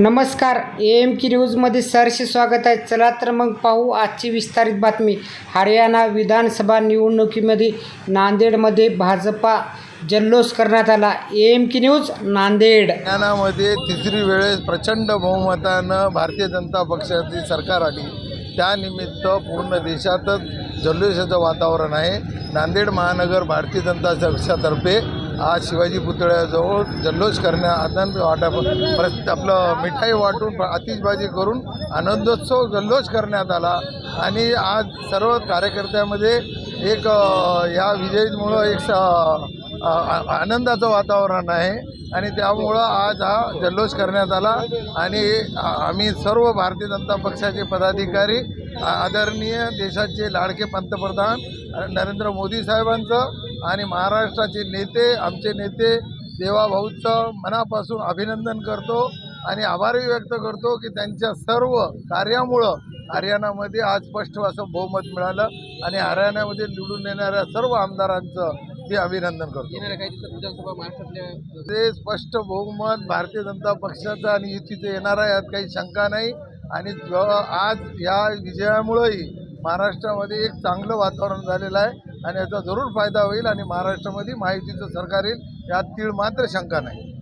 नमस्कार ए एम की न्यूजमध्ये सरसे स्वागत आहे. चला तर मग पाहू आजची विस्तारित बातमी. हरियाणा विधानसभा निवडणुकीमध्ये नांदेडमध्ये भाजपा जल्लोष करण्यात आला. A M K news Nanded. हरियाणामध्ये तिसरी वेळेस प्रचंड बहुमतानं भारतीय जनता पक्षाची सरकार आली. त्यानिमित्त पूर्ण देशातच जल्लोषाचं वातावरण आहे. नांदेड महानगर भारतीय जनता पक्षातर्फे आज शिवाजी पुतळ्याजवळ जल्लोष करण्या आनंद वाटा परत आपलं मिठाई वाटून आतिषबाजी करून आनंदोत्सव जल्लोष करण्यात आला. आणि आज सर्व कार्यकर्त्यामध्ये एक या विजयीमुळं एक आनंदाचं वातावरण आहे. आणि त्यामुळं आज हा जल्लोष करण्यात आला. आणि आम्ही सर्व भारतीय जनता पक्षाचे पदाधिकारी आदरणीय देशाचे लाडके पंतप्रधान नरेंद्र मोदी साहेबांचं आणि महाराष्ट्राचे नेते आमचे नेते देवाभाऊचं मनापासून अभिनंदन करतो आणि आभारही व्यक्त करतो की त्यांच्या सर्व कार्यामुळं हरियाणामध्ये आज स्पष्ट असं बहुमत मिळालं आणि हरियाणामध्ये निवडून येणाऱ्या सर्व आमदारांचं मी अभिनंदन करतो. ते स्पष्ट बहुमत भारतीय जनता पक्षाचं आणि युतीचं येणार आहे यात काही शंका नाही. आणि आज या विजयामुळंही महाराष्ट्रामध्ये एक चांगलं वातावरण झालेलं आहे. आणि याचा जरूर फायदा होईल आणि महाराष्ट्रामध्ये माहितीचं सरकार येईल यात तीळ मात्र शंका नाही.